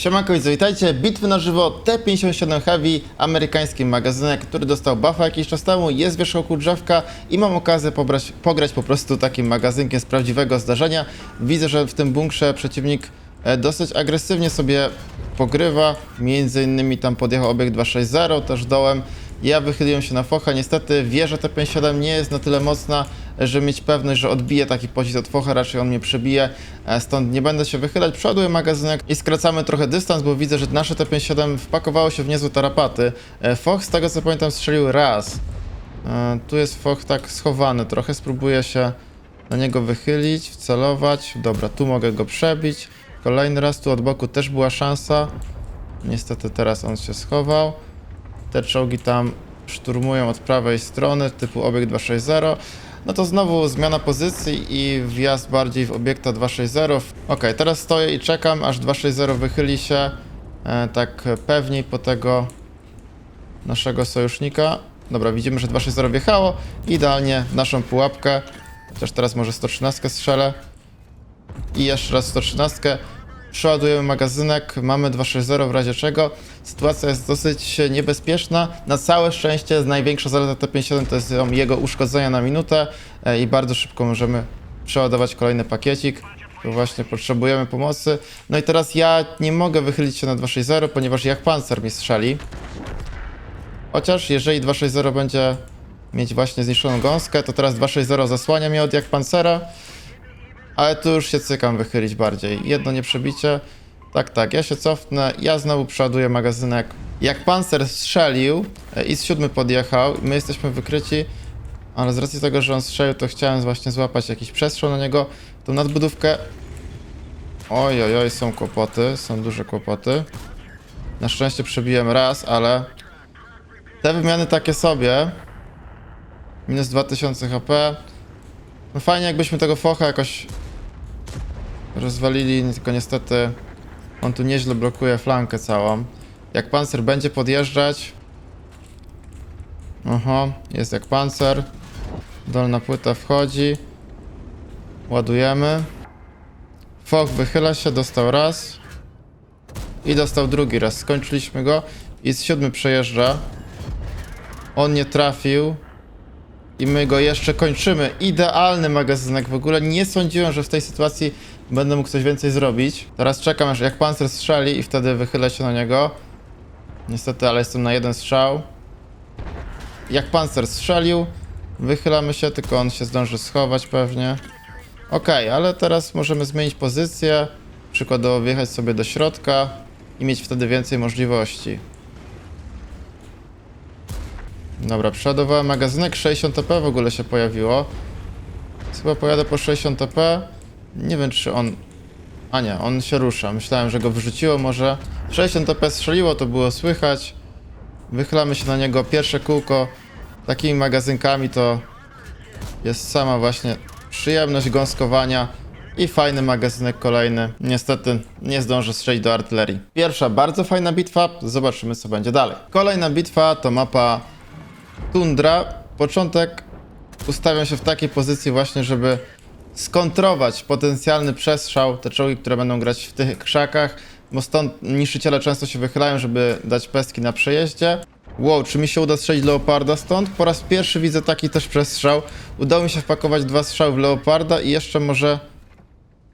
Siemanko witajcie, bitwy na żywo T57 Heavy, amerykański magazynek, który dostał buffa jakiś czas temu, jest wierzchołku drzewka i mam okazję pobrać, pograć po prostu takim magazynkiem z prawdziwego zdarzenia. Widzę, że w tym bunkrze przeciwnik e, dosyć agresywnie sobie pogrywa, między innymi tam podjechał obiekt 260 też dołem. Ja wychyliłem się na focha, niestety wieża T57 nie jest na tyle mocna, żeby mieć pewność, że odbije taki pocisk od focha, raczej on mnie przebije, e, stąd nie będę się wychylać, przoduję magazynek i skracamy trochę dystans, bo widzę, że nasze T57 wpakowało się w niezłe tarapaty. E, Foch, z tego co pamiętam, strzelił raz. E, Tu jest foch tak schowany, trochę spróbuję się na niego wychylić, wcelować. Dobra, tu mogę go przebić. Kolejny raz tu od boku też była szansa. Niestety teraz on się schował. Te czołgi tam szturmują od prawej strony, typu obiekt 260. No to znowu zmiana pozycji i wjazd bardziej w obiekta 260. Ok, teraz stoję i czekam, aż 260 wychyli się e, tak pewniej po tego naszego sojusznika. Dobra, widzimy, że 260 wjechało idealnie w naszą pułapkę. Chociaż teraz może 113 strzelę. I jeszcze raz 113. Przeładujemy magazynek, mamy 260 w razie czego. Sytuacja jest dosyć niebezpieczna. Na całe szczęście największa zaleta T57 to jest jego uszkodzenia na minutę e, i bardzo szybko możemy przeładować kolejny pakiecik. Tu właśnie potrzebujemy pomocy. No i teraz ja nie mogę wychylić się na 260, ponieważ jak pancer mi strzeli. Chociaż jeżeli 260 będzie mieć właśnie zniszczoną gąskę, to teraz 260 zasłania mnie od jak pancera. Ale tu już się cykam wychylić bardziej. Jedno nieprzebicie. Tak, tak, ja się cofnę, ja znowu przeładuję magazynek. Jak pancer strzelił e, i z siódmy podjechał, my jesteśmy wykryci, ale z racji tego, że on strzelił, to chciałem właśnie złapać jakiś przestrzał na niego, tą nadbudówkę. Oj, oj, oj, są kłopoty, są duże kłopoty. Na szczęście przebiłem raz, ale te wymiany takie sobie. Minus 2000 HP. No fajnie jakbyśmy tego focha jakoś rozwalili, tylko niestety on tu nieźle blokuje flankę całą. Jak pancer będzie podjeżdżać... Oho, jest jak pancer. Dolna płyta wchodzi. Ładujemy. Foch wychyla się, dostał raz. I dostał drugi raz. Skończyliśmy go. I z siódmy przejeżdża. On nie trafił. I my go jeszcze kończymy. Idealny magazynek. W ogóle nie sądziłem, że w tej sytuacji będę mógł coś więcej zrobić. Teraz czekam, aż jak pancer strzeli i wtedy wychylę się na niego. Niestety, ale jestem na jeden strzał. Jak pancer strzelił, wychylamy się, tylko on się zdąży schować pewnie. Okej, ale teraz możemy zmienić pozycję. Przykładowo wjechać sobie do środka i mieć wtedy więcej możliwości. Dobra, przeładowałem magazynek, 60 TP w ogóle się pojawiło. Chyba pojadę po 60 TP. Nie wiem, czy on... A nie, on się rusza. Myślałem, że go wyrzuciło może. 60 TP strzeliło, to było słychać. Wychylamy się na niego pierwsze kółko. Takimi magazynkami to jest sama właśnie przyjemność gąskowania. I fajny magazynek kolejny. Niestety nie zdążę strzelić do artylerii. Pierwsza bardzo fajna bitwa. Zobaczymy co będzie dalej. Kolejna bitwa to mapa Tundra. Początek ustawiam się w takiej pozycji właśnie, żeby skontrować potencjalny przestrzał, te czołgi, które będą grać w tych krzakach, bo stąd niszczyciele często się wychylają, żeby dać pestki na przejeździe. Wow, czy mi się uda strzelić Leoparda stąd? Po raz pierwszy widzę taki też przestrzał. Udało mi się wpakować dwa strzały w Leoparda i jeszcze może...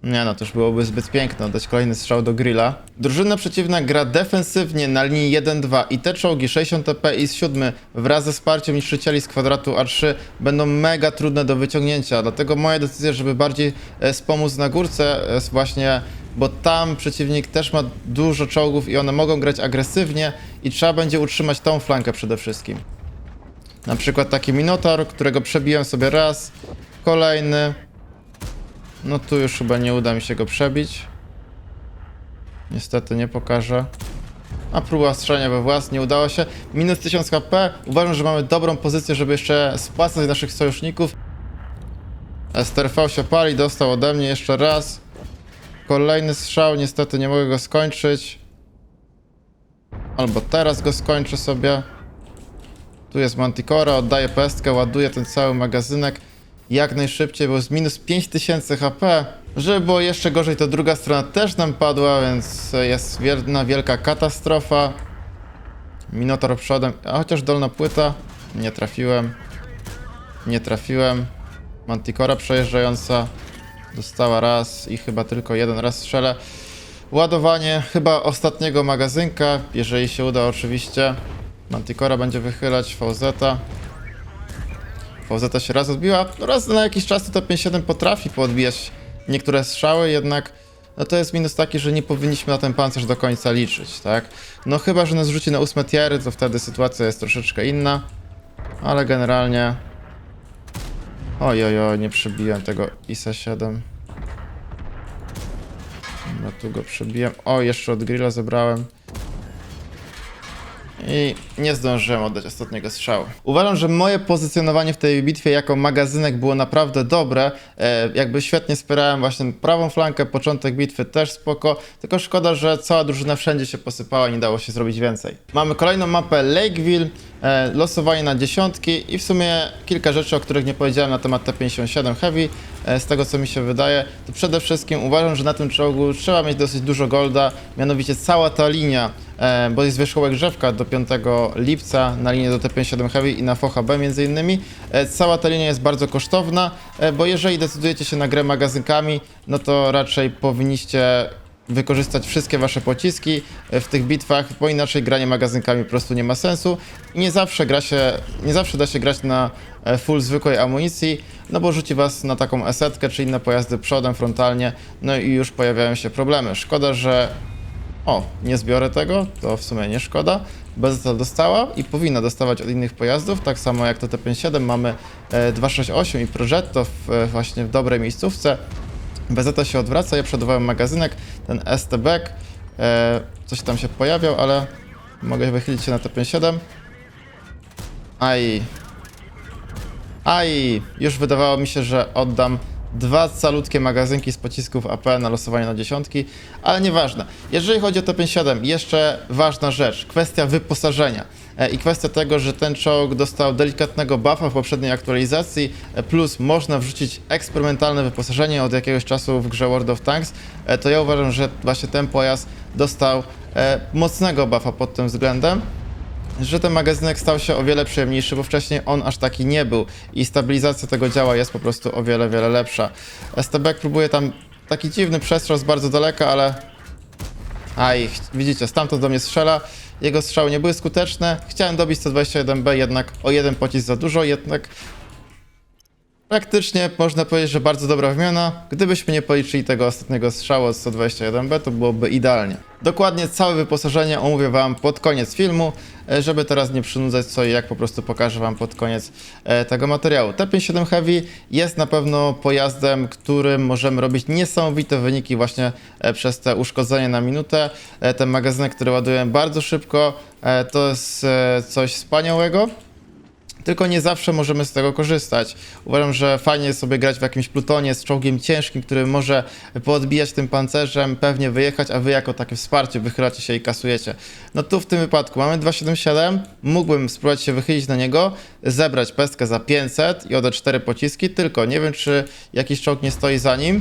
Nie no, to już byłoby zbyt piękne oddać kolejny strzał do grilla. Drużyna przeciwna gra defensywnie na linii 1-2 i te czołgi 60 TP i z 7 wraz ze wsparciem niszczycieli z kwadratu A3 będą mega trudne do wyciągnięcia. Dlatego moja decyzja, żeby bardziej e, wspomóc na górce jest właśnie, bo tam przeciwnik też ma dużo czołgów i one mogą grać agresywnie i trzeba będzie utrzymać tą flankę przede wszystkim. Na przykład taki Minotaur, którego przebiłem sobie raz, kolejny. No tu już chyba nie uda mi się go przebić. Niestety nie pokażę. A próba strzelania we włas nie udało się. Minus 1000 HP. Uważam, że mamy dobrą pozycję, żeby jeszcze spłacać naszych sojuszników. STRV się pali, dostał ode mnie jeszcze raz. Kolejny strzał, niestety nie mogę go skończyć. Albo teraz go skończę sobie. Tu jest Manticora, oddaję pestkę, ładuję ten cały magazynek jak najszybciej, bo z minus 5000 HP Żeby było jeszcze gorzej, to druga strona też nam padła, więc jest jedna wielka katastrofa. Minotaur przodem, a chociaż dolna płyta. Nie trafiłem. Nie trafiłem. Manticora przejeżdżająca. Dostała raz i chyba tylko jeden raz strzelę. Ładowanie chyba ostatniego magazynka, jeżeli się uda oczywiście. Manticora będzie wychylać VZ. VZ się raz odbiła, no raz na jakiś czas to T57 potrafi poodbijać niektóre strzały, jednak no to jest minus taki, że nie powinniśmy na ten pancerz do końca liczyć, tak? No chyba, że nas rzuci na ósme tiery, to wtedy sytuacja jest troszeczkę inna, ale generalnie... Oj, oj, oj, nie przebiłem tego ISA 7. No tu go przebiłem. O, jeszcze od grilla zebrałem. I nie zdążyłem oddać ostatniego strzału. Uważam, że moje pozycjonowanie w tej bitwie jako magazynek było naprawdę dobre. E, jakby świetnie wspierałem właśnie prawą flankę, początek bitwy też spoko. Tylko szkoda, że cała drużyna wszędzie się posypała i nie dało się zrobić więcej. Mamy kolejną mapę Lakeville, e, losowanie na dziesiątki i w sumie kilka rzeczy, o których nie powiedziałem na temat T57 Heavy. E, z tego co mi się wydaje, to przede wszystkim uważam, że na tym czołgu trzeba mieć dosyć dużo golda, mianowicie cała ta linia e, bo jest wierzchołek drzewka do 5 lipca na linię do T57 Heavy i na Focha B między innymi. E, Cała ta linia jest bardzo kosztowna, bo jeżeli decydujecie się na grę magazynkami, no to raczej powinniście wykorzystać wszystkie wasze pociski e, w tych bitwach, bo inaczej granie magazynkami po prostu nie ma sensu i nie zawsze gra się, nie zawsze da się grać na e, full zwykłej amunicji, no bo rzuci was na taką esetkę czy inne pojazdy przodem, frontalnie, no i już pojawiają się problemy. Szkoda, że o, nie zbiorę tego, to w sumie nie szkoda. Bezeta dostała i powinna dostawać od innych pojazdów, tak samo jak to T57 mamy e, 268 i Progetto w, e, właśnie w dobrej miejscówce. Bezeta się odwraca, ja przodowałem magazynek, ten STB, e, coś tam się pojawiał, ale mogę wychylić się na T57. Aj. Aj, już wydawało mi się, że oddam dwa calutkie magazynki z pocisków AP na losowanie na dziesiątki, ale nieważne. Jeżeli chodzi o T57, jeszcze ważna rzecz, kwestia wyposażenia. E, I kwestia tego, że ten czołg dostał delikatnego buffa w poprzedniej aktualizacji, e, plus można wrzucić eksperymentalne wyposażenie od jakiegoś czasu w grze World of Tanks, e, to ja uważam, że właśnie ten pojazd dostał mocnego buffa pod tym względem że ten magazynek stał się o wiele przyjemniejszy, bo wcześniej on aż taki nie był i stabilizacja tego działa jest po prostu o wiele, wiele lepsza. STB próbuje tam taki dziwny przestrzał z bardzo daleka, ale... Aj, widzicie, stamtąd do mnie strzela. Jego strzały nie były skuteczne. Chciałem dobić 121B, jednak o jeden pocisk za dużo, jednak Praktycznie można powiedzieć, że bardzo dobra wymiana. Gdybyśmy nie policzyli tego ostatniego strzału od 121B, to byłoby idealnie. Dokładnie całe wyposażenie omówię Wam pod koniec filmu, e, żeby teraz nie przynudzać co i jak, po prostu pokażę Wam pod koniec e, tego materiału. T57 Heavy jest na pewno pojazdem, którym możemy robić niesamowite wyniki właśnie e, przez te uszkodzenie na minutę. Ten magazynek, który ładuję bardzo szybko, to jest coś wspaniałego. Tylko nie zawsze możemy z tego korzystać. Uważam, że fajnie jest sobie grać w jakimś plutonie z czołgiem ciężkim, który może poodbijać tym pancerzem, pewnie wyjechać, a wy jako takie wsparcie wychylacie się i kasujecie. No tu w tym wypadku mamy 277, mógłbym spróbować się wychylić na niego, zebrać pestkę za 500 i oddać 4 pociski, tylko nie wiem, czy jakiś czołg nie stoi za nim.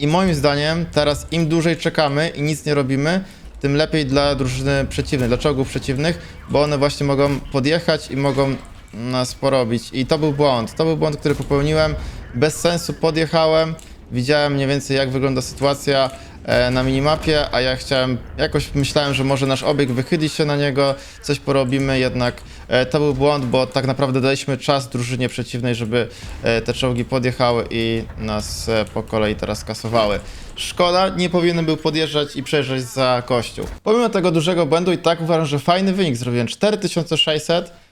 I moim zdaniem teraz im dłużej czekamy i nic nie robimy, tym lepiej dla drużyny przeciwnej, dla czołgów przeciwnych, bo one właśnie mogą podjechać i mogą nas porobić. I to był błąd. To był błąd, który popełniłem. Bez sensu podjechałem, widziałem mniej więcej jak wygląda sytuacja e, na minimapie, a ja chciałem, jakoś myślałem, że może nasz obieg wychyli się na niego, coś porobimy, jednak e, to był błąd, bo tak naprawdę daliśmy czas drużynie przeciwnej, żeby e, te czołgi podjechały i nas e, po kolei teraz kasowały. Szkoda, nie powinienem był podjeżdżać i przejeżdżać za kościół. Pomimo tego dużego błędu i tak uważam, że fajny wynik zrobiłem. 4600 E,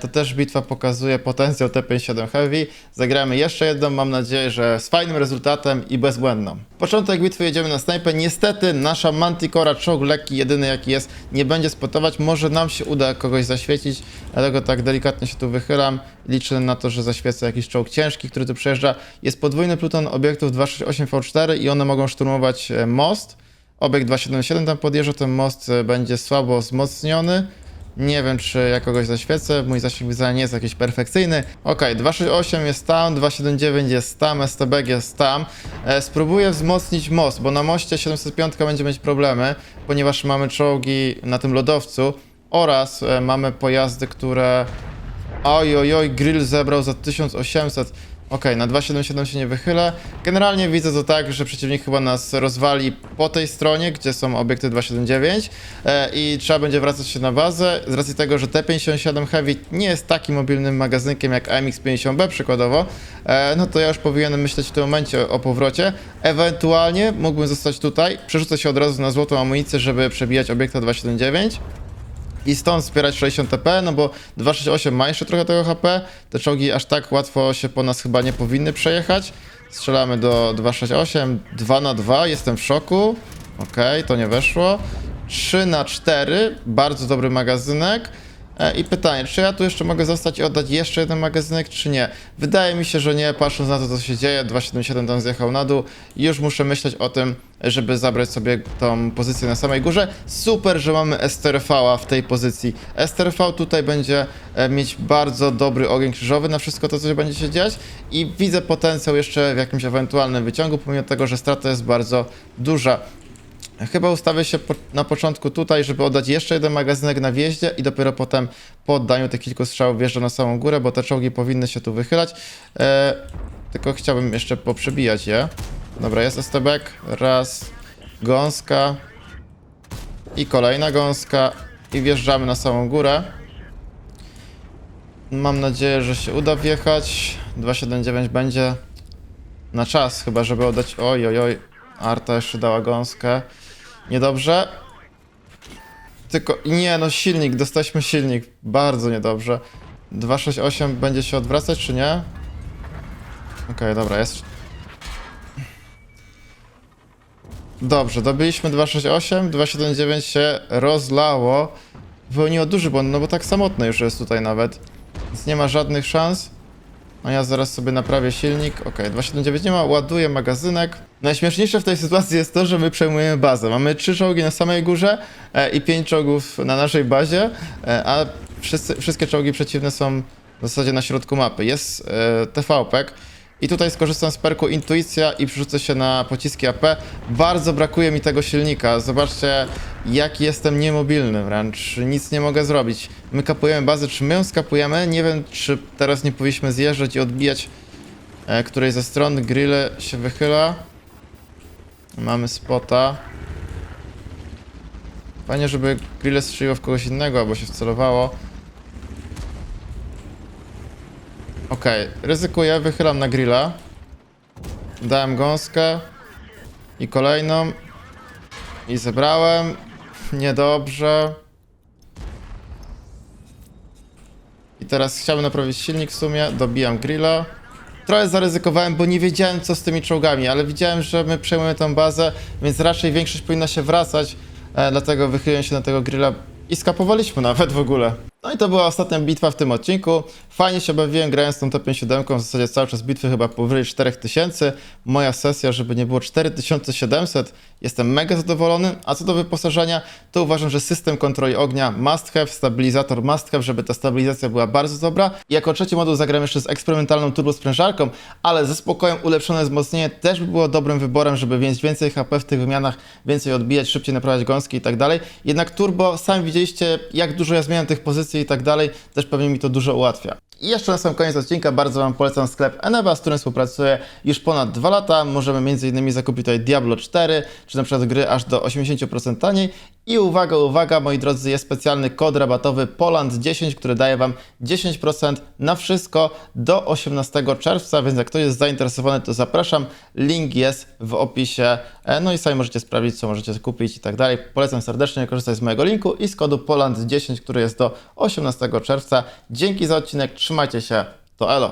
To też bitwa pokazuje potencjał T57 Heavy. Zagramy jeszcze jedną, mam nadzieję, że z fajnym rezultatem i bezbłędną. Początek bitwy jedziemy na snajpę. Niestety nasza Manticora, czołg lekki, jedyny jaki jest, nie będzie spotować. może nam się uda kogoś zaświecić, dlatego tak delikatnie się tu wychylam. Liczę na to, że zaświecę jakiś czołg ciężki, który tu przejeżdża. Jest podwójny pluton obiektów 268V4 i one mogą szturmować e, most. Obiekt 277 tam podjeżdża, ten most e, będzie słabo wzmocniony. Nie wiem, czy ja kogoś zaświecę, mój zasięg widzenia nie jest jakiś perfekcyjny. Ok, 268 jest tam, 279 jest tam, STB jest tam. E, spróbuję wzmocnić most, bo na moście 705 będzie mieć problemy, ponieważ mamy czołgi na tym lodowcu oraz e, mamy pojazdy, które... Oj, oj, oj, grill zebrał za 1800. Okej, na 277 się nie wychylę. Generalnie widzę to tak, że przeciwnik chyba nas rozwali po tej stronie, gdzie są obiekty 279 e, i trzeba będzie wracać się na bazę. Z racji tego, że T57 Heavy nie jest takim mobilnym magazynkiem jak AMX50B przykładowo, e, no to ja już powinienem myśleć w tym momencie o powrocie. Ewentualnie mógłbym zostać tutaj, przerzucę się od razu na złotą amunicję, żeby przebijać obiekta 279 i stąd wspierać 60 TP, no bo 268 ma jeszcze trochę tego HP. Te czołgi aż tak łatwo się po nas chyba nie powinny przejechać. Strzelamy do 268, 2 na 2, jestem w szoku. Okej, to nie weszło. 3 na 4, bardzo dobry magazynek. E, I pytanie, czy ja tu jeszcze mogę zostać i oddać jeszcze jeden magazynek, czy nie? Wydaje mi się, że nie, patrząc na to, co się dzieje. 277 tam zjechał na dół już muszę myśleć o tym, żeby zabrać sobie tą pozycję na samej górze. Super, że mamy STRV w tej pozycji. STRV tutaj będzie e, mieć bardzo dobry ogień krzyżowy na wszystko to, co będzie się dziać i widzę potencjał jeszcze w jakimś ewentualnym wyciągu, pomimo tego, że strata jest bardzo duża. Chyba ustawię się po, na początku tutaj, żeby oddać jeszcze jeden magazynek na wjeździe i dopiero potem po oddaniu tych kilku strzałów wjeżdżę na samą górę, bo te czołgi powinny się tu wychylać. E, tylko chciałbym jeszcze poprzebijać je. Dobra, jest STBek. Raz. Gąska. I kolejna gąska. I wjeżdżamy na samą górę. Mam nadzieję, że się uda wjechać. 279 będzie na czas, chyba żeby oddać... Oj, oj, oj. Arta jeszcze dała gąskę. Niedobrze. Tylko... Nie, no silnik. Dostaliśmy silnik. Bardzo niedobrze. 268 będzie się odwracać, czy nie? Okej, dobra, jest... Dobrze, dobiliśmy 268, 279 się rozlało. Wypełniło duży błąd, no bo tak samotne już jest tutaj nawet. Więc nie ma żadnych szans. No ja zaraz sobie naprawię silnik. Ok, 279 nie ma, ładuję magazynek. Najśmieszniejsze w tej sytuacji jest to, że my przejmujemy bazę. Mamy trzy czołgi na samej górze e, i pięć czołgów na naszej bazie, e, a wszyscy, wszystkie czołgi przeciwne są w zasadzie na środku mapy. Jest e, TVP. I tutaj skorzystam z perku Intuicja i przerzucę się na pociski AP. Bardzo brakuje mi tego silnika. Zobaczcie, jak jestem niemobilny wręcz. Nic nie mogę zrobić. My kapujemy bazę, czy my ją skapujemy? Nie wiem, czy teraz nie powinniśmy zjeżdżać i odbijać e, której ze stron. Grille się wychyla. Mamy spota. Fajnie, żeby grille strzeliło w kogoś innego, albo się wcelowało. Okej, ryzykuję, wychylam na grilla. Dałem gąskę. I kolejną. I zebrałem. Niedobrze. I teraz chciałbym naprawić silnik w sumie. Dobijam grilla. Trochę zaryzykowałem, bo nie wiedziałem co z tymi czołgami, ale widziałem, że my przejmujemy tą bazę, więc raczej większość powinna się wracać. E, dlatego wychyliłem się na tego grilla i skapowaliśmy nawet w ogóle. No i to była ostatnia bitwa w tym odcinku. Fajnie się bawiłem grając tą top 7 w zasadzie cały czas bitwy chyba powyżej 4000. Moja sesja, żeby nie było 4700. Jestem mega zadowolony. A co do wyposażenia, to uważam, że system kontroli ognia must have, stabilizator must have, żeby ta stabilizacja była bardzo dobra. Jako trzeci moduł zagram jeszcze z eksperymentalną turbosprężarką, ale ze spokojem ulepszone wzmocnienie też by było dobrym wyborem, żeby mieć więcej HP w tych wymianach, więcej odbijać, szybciej naprawiać gąski i tak dalej. Jednak turbo, sami widzieliście jak dużo ja zmieniam tych pozycji i tak dalej, też pewnie mi to dużo ułatwia. I jeszcze na sam koniec odcinka bardzo Wam polecam sklep Eneva, z którym współpracuję już ponad 2 lata. Możemy m.in. zakupić tutaj Diablo 4, czy na przykład gry aż do 80% taniej. I uwaga, uwaga, moi drodzy, jest specjalny kod rabatowy Poland10, który daje Wam 10% na wszystko do 18 czerwca, więc jak ktoś jest zainteresowany, to zapraszam. Link jest w opisie. E, No i sami możecie sprawdzić, co możecie kupić i tak dalej. Polecam serdecznie korzystać z mojego linku i z kodu Poland10, który jest do 18 czerwca. Dzięki za odcinek, trzymajcie się, to elo.